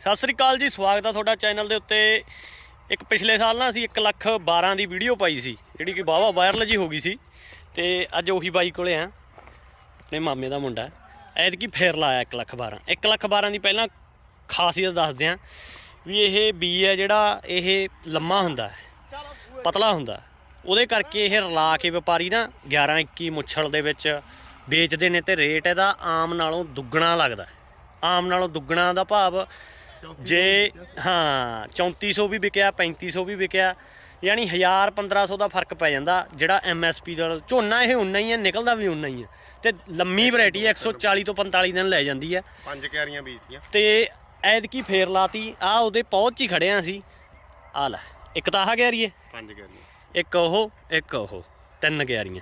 ਸਤਿ ਸ੍ਰੀ ਅਕਾਲ ਜੀ, ਸਵਾਗਤ ਆ ਤੁਹਾਡਾ ਚੈਨਲ ਦੇ ਉੱਤੇ। ਇੱਕ ਪਿਛਲੇ ਸਾਲ ਨਾ ਅਸੀਂ 1 ਲੱਖ 12 ਦੀ ਵੀਡੀਓ ਪਾਈ ਸੀ, ਜਿਹੜੀ ਕਿ ਵਾਹਵਾ ਵਾਇਰਲ ਜੀ ਹੋ ਗਈ ਸੀ। ਤੇ ਅੱਜ ਉਹੀ ਬਾਈ ਕੋਲੇ ਆ, ਆਪਣੇ ਮਾਮੇ ਦਾ ਮੁੰਡਾ। ਐਤਕੀ ਫੇਰ ਲਾਇਆ 1 ਲੱਖ 12 1 ਲੱਖ 12 ਦੀ ਪਹਿਲਾਂ ਖਾਸੀਅਤ ਦੱਸਦੇ ਆ ਵੀ ਇਹ ਬੀ ਹੈ ਜਿਹੜਾ ਇਹ ਲੰਮਾ ਹੁੰਦਾ ਹੈ, ਪਤਲਾ ਹੁੰਦਾ। ਉਹਦੇ ਕਰਕੇ ਇਹ ਰਲਾ ਕੇ ਵਪਾਰੀ ਨਾ 11 21 ਮੁੱਛਲ ਦੇ ਵਿੱਚ ਵੇਚਦੇ ਨੇ ਤੇ ਰੇਟ ਇਹਦਾ ਆਮ ਨਾਲੋਂ ਦੁੱਗਣਾ ਲੱਗਦਾ ਆਮ ਨਾਲੋਂ ਦੁੱਗਣਾ ਦਾ ਭਾਵ ਜੇ ਹਾਂ 3400 ਵੀ ਵਿਕਿਆ 3500 ਵੀ ਵਿਕਿਆ ਯਾਨੀ 1000 1500 ਦਾ ਫ਼ਰਕ ਪੈ ਜਾਂਦਾ ਜਿਹੜਾ ਐਮਐਸਪੀ ਦਾ ਝੋਨਾ ਇਹ ਉਨਾ ਹੀ ਹੈ ਨਿਕਲਦਾ ਵੀ ਉਨਾ ਹੀ ਹੈ। ਤੇ ਲੰਮੀ ਵੈਰਾਈਟੀ 140 ਤੋਂ 45 ਦਿਨ ਲੈ ਜਾਂਦੀ ਹੈ। ਪੰਜ ਕਿਆਰੀਆਂ ਬੀਜਤੀਆਂ। ਤੇ ਐਤਕੀ ਫੇਰ ਲਾਤੀ ਆ ਉਹਦੇ ਪਹੁੰਚ ਹੀ ਖੜਿਆ ਸੀ ਆ ਲੈ ਇੱਕ ਤਾਂ ਆਹ ਗਿਆਰੀਏ ਪੰਜ ਕਿਆਰੀਆਂ ਇੱਕ ਉਹ ਇੱਕ ਉਹ ਤਿੰਨ ਗਿਆਰੀਆਂ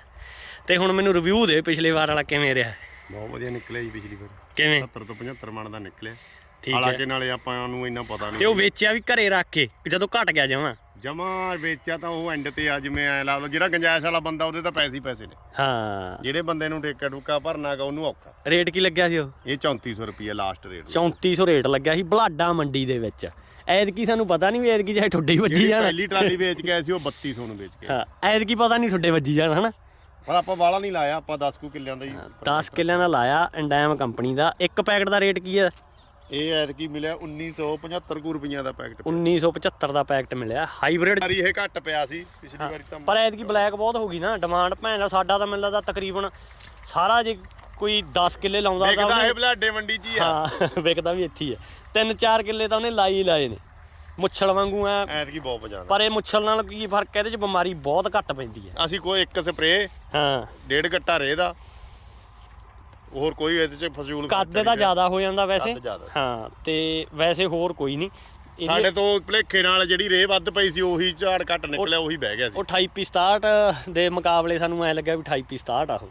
ਤੇ ਹੁਣ ਮੈਨੂੰ ਰਿਵਿਊ ਦੇ ਪਿਛਲੇ ਵਾਰ ਵਾਲਾ ਕਿਵੇਂ ਰਿਹਾ? ਬਹੁਤ ਵਧੀਆ ਨਿਕਲਿਆ ਜੀ ਪਿਛਲੀ ਵਾਰ। ਕਿਵੇਂ? 70 ਤੋਂ 75 ਮਣ ਦਾ ਨਿਕਲਿਆ। ਠੀਕ ਹੈ। ਹਾਲਾਂਕਿ ਨਾਲੇ ਆਪਾਂ ਨੂੰ ਇੰਨਾ ਪਤਾ ਤੇ ਉਹ ਨਹੀਂ ਵੇਚਿਆ ਵੀ ਘਰੇ ਰੱਖ ਕੇ ਜਦੋਂ ਘਟ ਗਿਆ ਜਮਾਂ। ਜਮਾ ਵੇਚਿਆ ਤਾਂ ਉਹ ਐਂਡ ਤੇ ਆ ਜਿਵੇਂ ਐ ਲਾ ਲਓ ਜਿਹੜਾ ਗੰਜਾਇਸ਼ ਵਾਲਾ ਬੰਦਾ ਉਹਦੇ ਤਾਂ ਪੈਸੇ ਹੀ ਪੈਸੇ ਨੇ। ਹਾਂ। ਜਿਹੜੇ ਬੰਦੇ ਨੂੰ ਟੇਕਾ ਟੁਕਾ ਭਰਨਾਗਾ ਉਹਨੂੰ ਔਖਾ। ਰੇਟ ਕੀ ਲੱਗਿਆ ਸੀ ਉਹ? ਇਹ 3400 ਰੁਪਏ ਲਾਸਟ ਰੇਟ 3400 ਰੇਟ ਲੱਗਿਆ ਸੀ ਬਲਾਡਾ ਮੰਡੀ ਦੇ ਵਿੱਚ। ਐਤਕੀ ਸਾਨੂੰ ਪਤਾ ਨਹੀਂ ਵੀ ਐਤਕੀ ਚਾਹੇ ਠੁੱਡੇ ਹੀ ਵੱਜੀ ਜਿਹੜੀ ਜਾਣ। ਪਹਿਲੀ ਟਰਾਲੀ ਵੇਚ ਕੇ ਆਏ ਸੀ ਉਹ 3200 ਨੂੰ ਵੇਚ ਕੇ ਆਏ। ਹਾਂ ਐਤਕੀ ਪਤਾ ਨਹੀਂ ਠੁੱਡੇ ਵੱਜੀ ਜਾਣ ਹਨਾ? ਪਰ ਆਪਾਂ ਵਾਲਾ ਨਹੀਂ ਲਾਇਆ ਆਪਾਂ 10 ਕੁ ਕਿੱਲਿਆਂ ਦਾ ਹੀ 10 ਕਿੱਲਿਆਂ ਦਾ ਲਾਇਆ ਇੰਡੈਮ ਕੰਪਨੀ ਦਾ। ਇੱਕ ਪੈਕਟ ਦਾ ਰੇਟ ਕੀ ਹੈ ਇਹ ਐਤਕੀ ਮਿਲਿਆ 1975 ਕੁ ਰੁਪਈਆਂ ਦਾ ਪੈਕਟ 1975 ਦਾ ਪੈਕਟ ਮਿਲਿਆ ਹਾਈਬ੍ਰਿਡ। ਵਾਰੀ ਇਹ ਘੱਟ ਪਿਆ ਸੀ ਪਿਛਲੀ ਵਾਰੀ ਤਾਂ। ਪਰ ਐਤਕੀ ਬਲੈਕ ਬਹੁਤ ਹੋ ਗਈ ਨਾ ਡਿਮਾਂਡ ਭੈਣ ਦਾ ਸਾਡਾ ਤਾਂ ਮੈਨੂੰ ਲੱਗਦਾ ਤਕਰੀਬਨ ਸਾਰਾ ਜੇ ਕੋਈ 10 ਕਿੱਲੇ ਲਾਉਂਦਾ ਤਾਂ ਵਿਕਦਾ ਇਹ ਬਲਾਡੇ ਮੰਡੀ 'ਚ ਹੀ ਆ। ਹਾਂ ਵਿਕਦਾ ਵੀ ਇੱਥੇ ਹੀ ਹੈ ਤਿੰਨ ਚਾਰ ਕਿੱਲੇ ਤਾਂ ਉਹਨੇ ਲਾਈ ਲਾਏ ਨੇ। ਮੁੱਛਲ ਵਾਂਗੂ ਐ। ਐਤਕੀ ਬਹੁਤ ਪਜਾਣਾ ਪਰ ਇਹ ਮੁੱਛਲ ਨਾਲ ਕੀ ਫ਼ਰਕ ਹੈ? ਇਹਦੇ ਚ ਬਿਮਾਰੀ ਬਹੁਤ ਘੱਟ ਪੈਂਦੀ ਹੈ। ਅਸੀਂ ਕੋਈ ਇੱਕ ਸਪਰੇ ਹਾਂ। ਡੇਢ ਘੱਟਾ ਰੇ ਦਾ। ਹੋਰ ਕੋਈ ਇਹਦੇ 'ਚ ਫਜ਼ੂਲ ਕੱਦ ਦਾ ਜ਼ਿਆਦਾ ਹੋ ਜਾਂਦਾ ਵੈਸੇ। ਕੱਦ ਜ਼ਿਆਦਾ। ਹਾਂ ਤੇ ਵੈਸੇ ਹੋਰ ਕੋਈ ਨਹੀਂ। ਇਹਦੀ- ਸਾਡੇ ਤੋਂ ਭਲੇਖੇ ਨਾਲ ਜਿਹੜੀ ਰੇ ਵੱਧ ਪਈ ਸੀ ਉਹੀ ਝਾੜ ਘੱਟ ਨਿਕਲਿਆ ਉਹੀ ਬਹਿ ਗਿਆ ਸੀ। ਉਹ 28 67 ਦੇ ਮੁਕਾਬਲੇ ਸਾਨੂੰ ਐ ਲੱਗਿਆ ਵੀ 28 67 ਆ ਉਹ।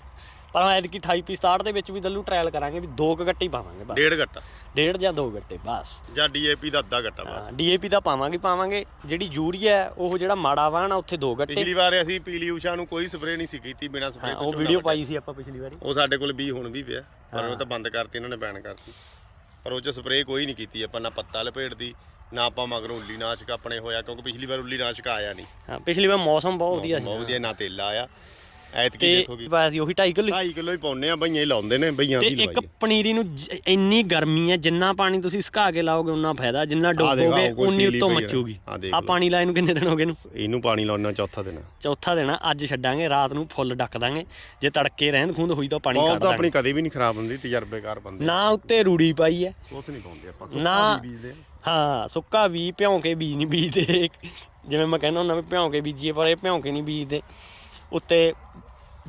ਪਰ ਐਤਕੀ 28 67 ਦੇ ਵਿੱਚ ਵੀ ਦੱਲੂ ਟ੍ਰਾਇਲ ਕਰਾਂਗੇ ਵੀ ਦੋ ਕੁ ਗੱਟੇ ਹੀ ਪਾਵਾਂਗੇ ਬਸ। ਡੇਢ ਘੱਟਾ ਡੇਢ ਜਾਂ ਦੋ ਗੱਟੇ ਬਸ। ਜਾਂ ਡੀਏਪੀ ਦਾ ਅੱਧਾ ਘੱਟਾ ਬਸ। ਡੀਏਪੀ ਦਾ ਪਾਵਾਂਗੇ ਪਾਵਾਂਗੇ। ਜਿਹੜੀ ਯੂਰੀਆ ਹੈ, ਉਹ ਜਿਹੜਾ ਮਾੜਾ ਵਾਹਣ ਆ ਉੱਥੇ ਦੋ ਗੱਟੇ। ਪਿਛਲੀ ਵਾਰ ਅਸੀਂ ਪੀਲੀ ਊਸ਼ਾ ਨੂੰ ਕੋਈ ਸਪਰੇ ਨਹੀਂ ਸੀ ਕੀਤੀ ਬਿਨਾ ਸਪਰੇ ਹਾਂ, ਉਹ ਵੀਡੀਓ ਪਾਈ ਸੀ ਆਪਾਂ ਪਿਛਲੀ ਵਾਰੀ। ਉਹ ਸਾਡੇ ਕੋਲ ਵੀ ਹੁਣ ਵੀ ਪਿਆ ਪਰ ਉਹ ਤਾਂ ਬੰਦ ਕਰਤੀ ਇਹਨਾਂ ਨੇ ਬੈਨ ਕਰਤੀ। ਪਰ ਉਹ ਚ ਸਪਰੇ ਕੋਈ ਨਹੀਂ ਕੀਤੀ ਆਪਾਂ ਨਾ ਪੱਤਾ ਲਪੇਟਦੀ ਨਾ ਆਪਾਂ ਮਗਰੋਂ ਉੱਲੀ ਨਾਸ਼ਕ ਆਪਣੇ ਹੋਇਆ ਕਿਉਂਕਿ ਪਿਛਲੀ ਵਾਰ ਉੱਲੀ ਨਾਸ਼ਕ ਆਇਆ ਨਹੀਂ। ਹਾਂ ਪਿਛਲੀ ਵਾਰ ਮੌਸਮ ਬਹੁਤ ਵਧੀਆ ਬਹੁਤ ਸੀ ਵਧੀਆ ਨਾ ਤੇਲਾ ਆਇਆ। ਐਤਕੀ ਤੇ ਦੇਖੋਗੀ ਬਸ ਉਹੀ 2.5 ਕਿਲੋ 2.5 ਕਿਲੋ ਹੀ ਪਾਉਨੇ ਆ ਬਈਆਂ ਹੀ ਲਾਉਂਦੇ ਨੇ ਬਈਆਂ ਤੇ ਦੀ ਇੱਕ ਲਵਾਈ ਪਨੀਰੀ ਨੂੰ ਜ- ਇੰਨੀ ਗਰਮੀ ਹੈ ਜਿੰਨਾ ਪਾਣੀ ਤੁਸੀਂ ਸੁਕਾ ਕੇ ਲਾਓਗੇ ਉਨਾ ਫਾਇਦਾ ਜਿੰਨਾ ਡੋਬੋਗੇ ਕੋਈ ਉਨੀ ਪੀਲੀ ਉੱਤੋਂ ਪਈ ਆ। ਮੱਚੂਗੀ। ਆਹ ਦੇਖ ਆ ਲਓ। ਪਾਣੀ ਲਾਏ ਨੂੰ ਕਿੰਨੇ ਦਿਨ ਹੋ ਗਏ ਨੂੰ ਇਹਨੂੰ ਪਾਣੀ ਲਾਉਣਾ ਚੌਥਾ ਦਿਨ ਚੌਥਾ ਦੇਣਾ ਅੱਜ ਛੱਡਾਂਗੇ ਰਾਤ ਨੂੰ ਫੁੱਲ ਡੱਕ ਦਾਂਗੇ। ਜੇ ਤੜਕੇ ਰਹਿੰਦ ਖੂੰਦ ਹੋਈ ਤਾਂ ਪਾਣੀ ਬਹੁਤ ਕੱਢ ਤਾਂ ਆਪਣੀ ਕਦੇ ਵੀ ਨਹੀਂ ਖਰਾਬ ਹੁੰਦੀ ਤਜਰਬੇਕਾਰ ਬੰਦੇ ਨਾ ਉੱਤੇ ਰੂੜੀ ਪਾਈ ਹੈ। ਕੁਛ ਨਹੀਂ ਪਾਉਂਦੇ ਆਪਾਂ ਨਾ। ਸੁੱਕਾ ਵੀ ਬੀਜਦੇ ਆ। ਹਾਂ ਸੁੱਕਾ ਵੀ ਭਿਉਂ ਕੇ ਬੀਜ ਨਹੀਂ ਬੀਜਦੇ। ਜਿਵੇਂ ਮੈਂ ਕਹਿੰਦਾ ਹੁੰਦਾ ਵੀ ਭਿਉਂ ਕੇ ਬੀਜੀਏ ਪਰ ਇਹ ਭਿਉਂ ਕੇ ਨਹੀਂ ਬੀਜਦੇ। ਉੱਤੇ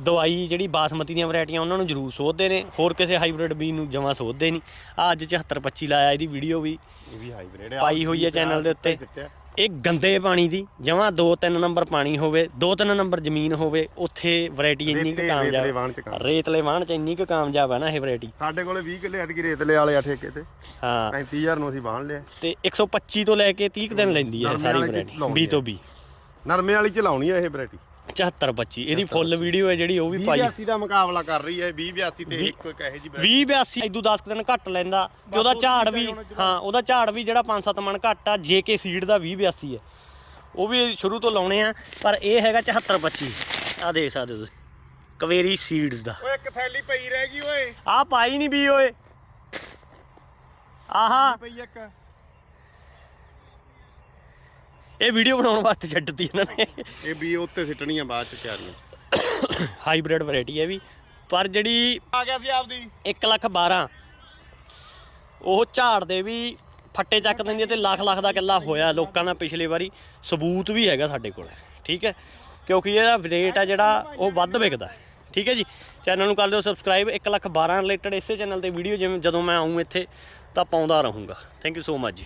ਦਵਾਈ ਜਿਹੜੀ ਬਾਸਮਤੀ ਦੀਆਂ ਵੈਰਾਈਟੀਆਂ ਉਹਨਾਂ ਨੂੰ ਜ਼ਰੂਰ ਸੋਧਦੇ ਨੇ। ਹੋਰ ਕਿਸੇ ਹਾਈਬ੍ਰਿਡ ਬੀਜ ਨੂੰ ਜਮਾਂ ਸੋਧਦੇ ਨਹੀਂ। ਆ ਅੱਜ 7425 ਲਾਇਆ ਇਹਦੀ ਵੀਡੀਓ ਵੀ। ਇਹ ਵੀ ਹਾਈਬ੍ਰਿਡ ਪਾਈ ਹੋਈ ਹੈ ਚੈਨਲ ਦੇ ਉੱਤੇ। ਇਹ ਗੰਦੇ ਪਾਣੀ ਦੀ ਜਮਾਂ 2-3 ਨੰਬਰ ਪਾਣੀ ਹੋਵੇ 2-3 ਨੰਬਰ ਜ਼ਮੀਨ ਹੋਵੇ ਉੱਥੇ ਵੈਰਾਈਟੀ ਇੰਨੀ ਕੁ ਕਾਮਯਾਬ। ਰੇਤਲੇ ਵਾਹਣ ਚ ਇੰਨੀ ਕੁ ਕਾਮਯਾਬ ਹੈ ਨਾ ਇਹ ਵੈਰਾਈਟੀ। ਸਾਡੇ ਕੋਲੇ 20 ਕਿੱਲੇ ਐਤਕੀ ਰੇਤਲੇ ਵਾਲੇ ਆ ਠੇਕੇ ਤੇ। ਹਾਂ। 35000 ਨੂੰ ਅਸੀਂ ਵਾਹਣ ਲਿਆ। ਤੇ 125 ਤੋਂ ਲੈ ਕੇ 30 ਕੁ ਦਿਨ ਲੈਂਦੀ ਹੈ ਸਾਰੀ ਵੈਰਾਈਟੀ ਲਾਉਂਦੇ 20 ਤੋਂ 20 ਨਰਮੇ ਵਾਲੀ ਚ ਲਾਉਣੀ ਆ ਇਹ ਵੈਰਾਈਟੀ। 74 25 ਇਹਦੀ ਫੁੱਲ ਵੀਡੀਓ ਹੈ ਜਿਹੜੀ ਉਹ ਵੀ ਪਾਈ 2082 ਦਾ ਮੁਕਾਬਲਾ ਕਰ ਰਹੀ ਹੈ 2082 ਤੇ ਇੱਕ ਇੱਕ ਇਹੋ ਜੀ 20 82 ਇਦੋਂ 10 ਕੁ ਦਿਨ ਘੱਟ ਲੈਂਦਾ ਤੇ ਉਹਦਾ ਝਾੜ ਵੀ ਹਾਂ ਉਹਦਾ ਝਾੜ ਵੀ ਜਿਹੜਾ 5-7 ਮਣ ਘੱਟ ਆ ਜੇਕੇ ਸੀਡ ਦਾ 20 82 ਹੈ। ਉਹ ਵੀ ਸ਼ੁਰੂ ਤੋਂ ਲਾਉਣੇ ਆ ਪਰ ਇਹ ਹੈਗਾ 74 25 ਆ ਦੇਖ ਸਕਦੇ ਤੁਸੀਂ ਕਵੇਰੀ ਸੀਡਸ ਦਾ। ਓਏ ਇੱਕ ਥੈਲੀ ਪਈ ਰਹਿ ਗਈ ਓਏ। ਆ ਪਾਈ ਨਹੀਂ ਵੀ ਓਏ। ਆਹਾ। ਪਈ ਇੱਕ। ਇਹ ਵੀਡੀਓ ਬਣਾਉਣ ਵਾਸਤੇ ਛੱਡਤੀ ਇਹਨਾਂ ਨੇ। ਇਹ ਵੀ ਉੱਤੇ ਸਿੱਟਣੀ ਆ ਬਾਅਦ ਚ ਤਿਆਰੀਆਂ। ਹਾਈਬ੍ਰਿਡ ਵੈਰਾਈਟੀ ਹੈ ਵੀ। ਪਰ ਜਿਹੜੀ ਆ ਗਿਆ ਸੀ ਆਪਦੀ। 1 ਲੱਖ 12 ਉਹ ਝਾੜ ਦੇ ਵੀ ਫੱਟੇ ਚੱਕ ਦਿੰਦੀ ਹੈ ਤੇ ਲੱਖ ਲੱਖ ਦਾ ਕਿੱਲਾ ਹੋਇਆ ਲੋਕਾਂ ਦਾ ਪਿਛਲੇ ਵਾਰੀ। ਸਬੂਤ ਵੀ ਹੈਗਾ ਸਾਡੇ ਕੋਲ ਠੀਕ ਹੈ? ਕਿਉਂਕਿ ਇਹਦਾ ਰੇਟ ਆ ਜਿਹੜਾ ਉਹ ਵੱਧ ਵਿਕਦਾ ਹੈ। ਠੀਕ ਹੈ ਜੀ? ਚੈਨਲ ਨੂੰ ਕਰ ਦਿਓ ਸਬਸਕ੍ਰਾਈਬ 1 ਲੱਖ 12 ਰਿਲੇਟਡ ਇਸੇ ਚੈਨਲ ਤੇ ਵੀਡੀਓ ਜਿਵੇਂ ਜਦੋਂ ਮੈਂ ਆਉਂ ਇੱਥੇ ਤਾਂ ਪਾਉਂਦਾ ਰਹੂੰਗਾ। ਥੈਂਕ ਯੂ ਸੋ ਮਚ ਜੀ।